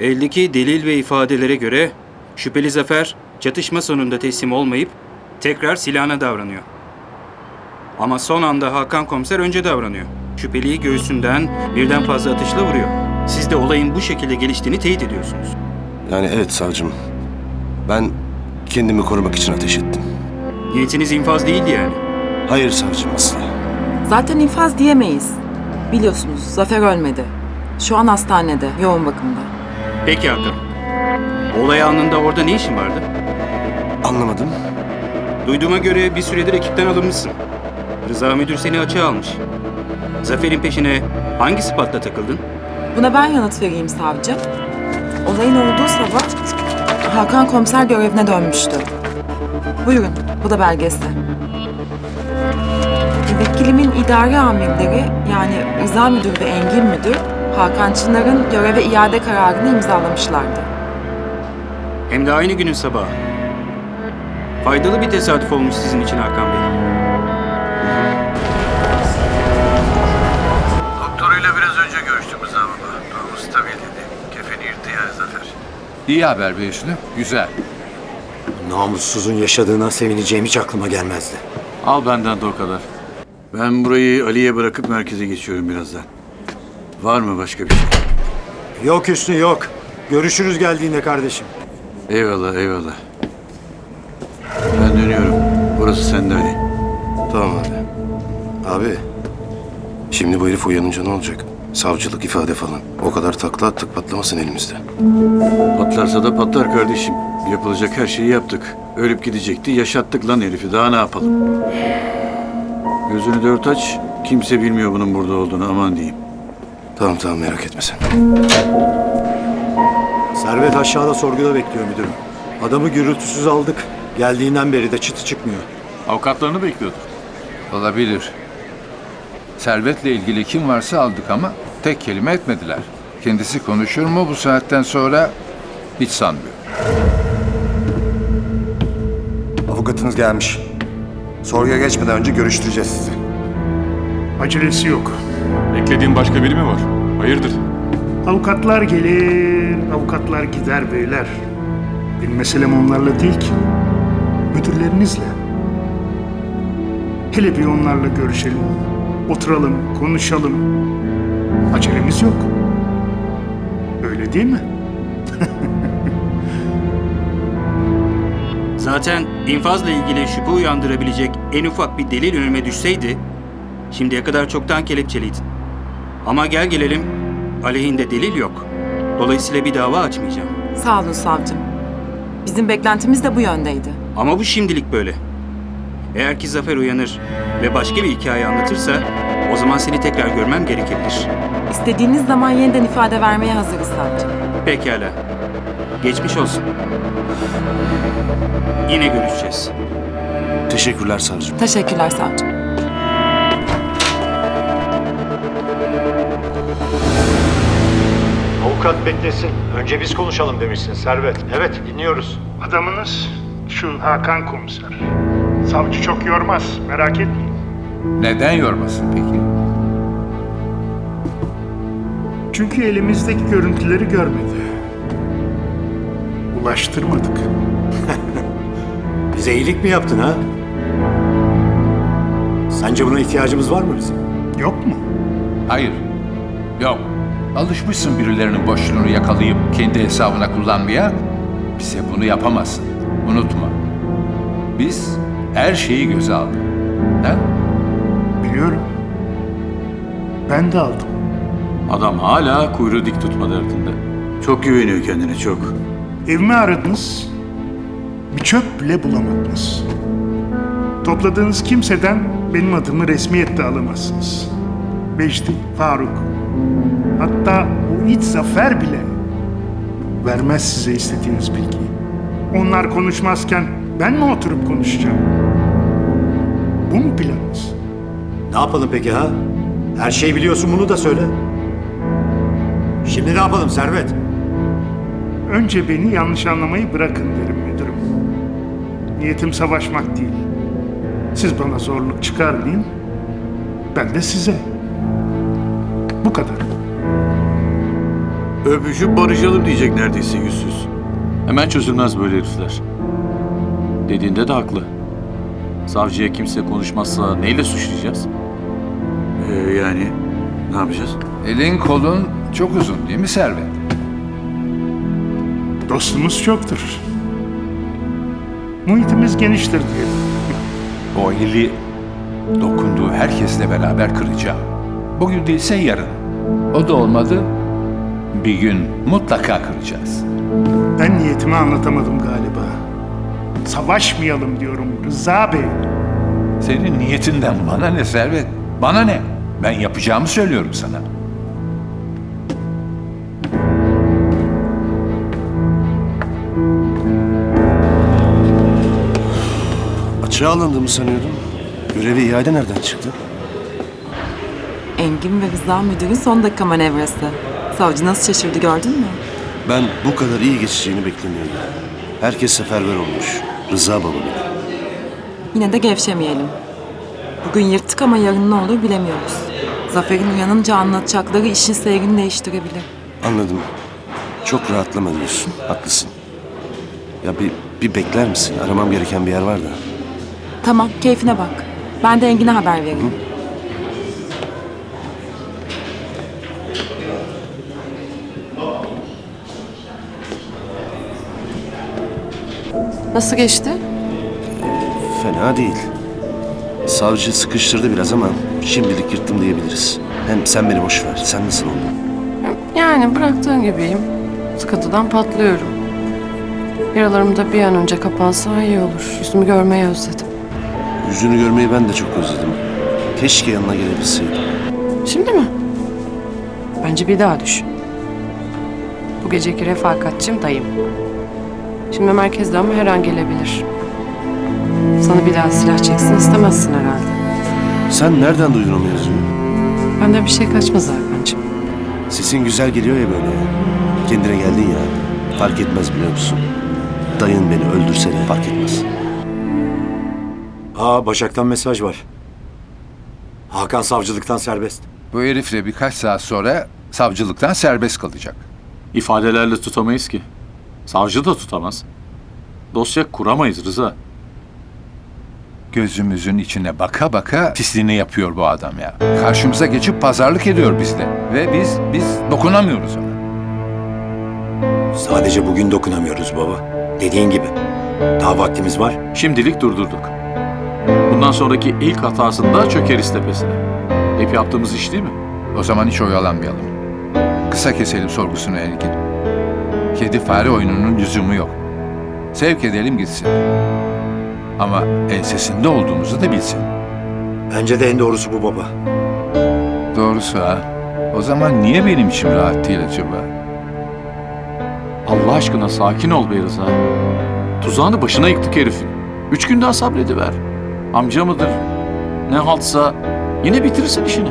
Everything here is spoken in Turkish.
Eldeki delil ve ifadelere göre şüpheli Zafer çatışma sonunda teslim olmayıp tekrar silahına davranıyor. Ama son anda Hakan komiser önce davranıyor. Şüpheliyi göğsünden birden fazla atışla vuruyor. Siz de olayın bu şekilde geliştiğini teyit ediyorsunuz. Yani evet savcım. Ben kendimi korumak için ateş ettim. Niyetiniz infaz değildi yani. Hayır savcım asla. Zaten infaz diyemeyiz. Biliyorsunuz Zafer ölmedi. Şu an hastanede, yoğun bakımda. Peki Hakan. Olay anında orada ne işin vardı? Anlamadım. Duyduğuma göre bir süredir ekipten alınmışsın. Rıza müdür seni açığa almış. Zafer'in peşine hangi sıfatla takıldın? Buna ben yanıt vereyim savcı. Olayın olduğu sabah Hakan komiser görevine dönmüştü. Buyurun, bu da belgesi. Müvekkilimin idare amirleri yani Rıza Müdür ve Engin Müdür Hakan Çınar'ın göreve iade kararını imzalamışlardı. Hem de aynı günün sabahı. Faydalı bir tesadüf olmuş sizin için Hakan Bey. Doktoruyla biraz önce görüştüm Rıza baba. Durumu stabil dedi. Kefeni yırttı yani Zafer. İyi haber be Hüsnü. Güzel. Namussuzun yaşadığına sevineceğim hiç aklıma gelmezdi. Al benden de o kadar. Ben burayı Ali'ye bırakıp merkeze geçiyorum birazdan. Var mı başka bir şey? Yok Hüsnü yok. Görüşürüz geldiğinde kardeşim. Eyvallah eyvallah. Ben dönüyorum. Burası sende Ali. Tamam abi. Abi. Şimdi bu herif uyanınca ne olacak? Savcılık ifade falan. O kadar takla attık patlamasın elimizde. Patlarsa da patlar kardeşim. Yapılacak her şeyi yaptık. Ölüp gidecekti. Yaşattık lan herifi. Daha ne yapalım? Gözünü dört aç. Kimse bilmiyor bunun burada olduğunu. Aman diyeyim. Tamam tamam merak etme sen. Servet aşağıda sorguda bekliyor müdürüm. Adamı gürültüsüz aldık. Geldiğinden beri de çıtı çıkmıyor. Avukatlarını bekliyordur. Olabilir. Servet'le ilgili kim varsa aldık ama tek kelime etmediler. Kendisi konuşur mu bu saatten sonra hiç sanmıyorum. Avukatınız gelmiş. Sorguya geçmeden önce görüştüreceğiz sizi. Acelesi yok. Beklediğin başka biri mi var? Hayırdır? Avukatlar gelir, avukatlar gider beyler. Benim meselem onlarla değil ki. Müdürlerinizle. Hele bir onlarla görüşelim. Oturalım, konuşalım. Acelemiz yok. Öyle değil mi? Zaten infazla ilgili şüphe uyandırabilecek en ufak bir delil önüme düşseydi, şimdiye kadar çoktan kelepçeliydin. Ama gel gelelim, aleyhinde delil yok. Dolayısıyla bir dava açmayacağım. Sağ olun savcım. Bizim beklentimiz de bu yöndeydi. Ama bu şimdilik böyle. Eğer ki Zafer uyanır ve başka bir hikaye anlatırsa, o zaman seni tekrar görmem gerekebilir. İstediğiniz zaman yeniden ifade vermeye hazırız savcım. Pekala. Geçmiş olsun. Yine görüşeceğiz. Teşekkürler savcım. Teşekkürler savcım. Avukat beklesin. Önce biz konuşalım demişsin Servet. Evet dinliyoruz. Adamınız şu Hakan komiser. Savcı çok yormaz, merak etmeyin. Neden yormasın peki? Çünkü elimizdeki görüntüleri görmedi. Ulaştırmadık. Bize iyilik mi yaptın ha? Sence buna ihtiyacımız var mı bizim? Yok mu? Hayır. Yok. Alışmışsın birilerinin boşluğunu yakalayıp kendi hesabına kullanmaya. Bize bunu yapamazsın. Unutma. Biz her şeyi göze aldık. Ha? Biliyorum. Ben de aldım. Adam hala kuyruğu dik tutma derdinde. Çok güveniyor kendine çok. Evimi aradınız. Bir çöp bile bulamadınız. Topladığınız kimseden benim adımı resmiyette alamazsınız. Beşti, Faruk. Hatta o iç zafer bile vermez size istediğiniz bilgiyi. Onlar konuşmazken ben mi oturup konuşacağım? Bu mu planınız? Ne yapalım peki ha? Her şeyi biliyorsun bunu da söyle. Şimdi ne yapalım Servet? Önce beni yanlış anlamayı bırakın derim müdürüm. Niyetim savaşmak değil. Siz bana zorluk çıkarmayın. Ben de size. Bu kadar. Öpüşüp barışalım diyecek neredeyse yüzsüz. Hemen çözülmez böyle herifler. Dediğinde de haklı. Savcıya kimse konuşmazsa neyle suçlayacağız? Ee, yani ne yapacağız? Elin kolun çok uzun değil mi Servet? Dostumuz çoktur. Muhitimiz geniştir diyelim. O eli dokunduğu herkesle beraber kıracağım. Bugün değilse yarın. O da olmadı. Bir gün mutlaka kıracağız. Ben niyetimi anlatamadım galiba. Savaşmayalım diyorum Rıza Bey. Senin niyetinden bana ne Servet? Bana ne? Ben yapacağımı söylüyorum sana. Açığa alındığımı sanıyordum. Görevi iade nereden çıktı? Engin ve Rıza müdürün son dakika manevrası. Savcı nasıl şaşırdı gördün mü? Ben bu kadar iyi geçeceğini beklemiyordum. Herkes seferber olmuş. Rıza baba bile. Yine de gevşemeyelim. Bugün yırttık ama yarın ne olur bilemiyoruz. Zafer'in uyanınca anlatacakları işin seyrini değiştirebilir. Anladım. Çok rahatlama diyorsun. Haklısın. Ya bir, bir bekler misin? Aramam gereken bir yer var da. Tamam, keyfine bak. Ben de Engin'e haber vereyim. Nasıl geçti? Fena değil. Savcı sıkıştırdı biraz ama şimdilik yırttım diyebiliriz. Hem sen beni boş ver. Sen nasıl oldun? Yani bıraktığın gibiyim. Sıkıntıdan patlıyorum. Yaralarım da bir an önce kapansa iyi olur. Yüzümü görmeyi özledim. Yüzünü görmeyi ben de çok özledim. Keşke yanına gelebilseydim. Şimdi mi? Bence bir daha düşün. Bu geceki refakatçim dayım. Şimdi merkezde ama her an gelebilir. Sana bir daha silah çeksin istemezsin herhalde. Sen nereden duydun o mevzuyu? Benden bir şey kaçmaz Hakan'cığım. Sesin güzel geliyor ya böyle. Kendine geldin ya. Fark etmez biliyor musun? Dayın beni öldürse de fark etmez. Aa Başak'tan mesaj var. Hakan savcılıktan serbest. Bu herif de birkaç saat sonra savcılıktan serbest kalacak. İfadelerle tutamayız ki. Savcı da tutamaz. Dosya kuramayız Rıza. Gözümüzün içine baka baka pisliğini yapıyor bu adam ya. Karşımıza geçip pazarlık ediyor bizle. Ve biz, biz dokunamıyoruz ona. Sadece bugün dokunamıyoruz baba. Dediğin gibi. Daha vaktimiz var. Şimdilik durdurduk. Bundan sonraki ilk hatasında çökeriz tepesine. Hep yaptığımız iş değil mi? O zaman hiç oyalanmayalım. Kısa keselim sorgusunu Engin. Kedi fare oyununun lüzumu yok. Sevk edelim gitsin. Ama ensesinde olduğumuzu da bilsin. Bence de en doğrusu bu baba. Doğrusu ha. O zaman niye benim içim rahat değil acaba? Allah aşkına sakin ol be Rıza. Tuzağını başına yıktık herifin. Üç gün daha sabrediver. Amca mıdır? Ne haltsa yine bitirirsin işini.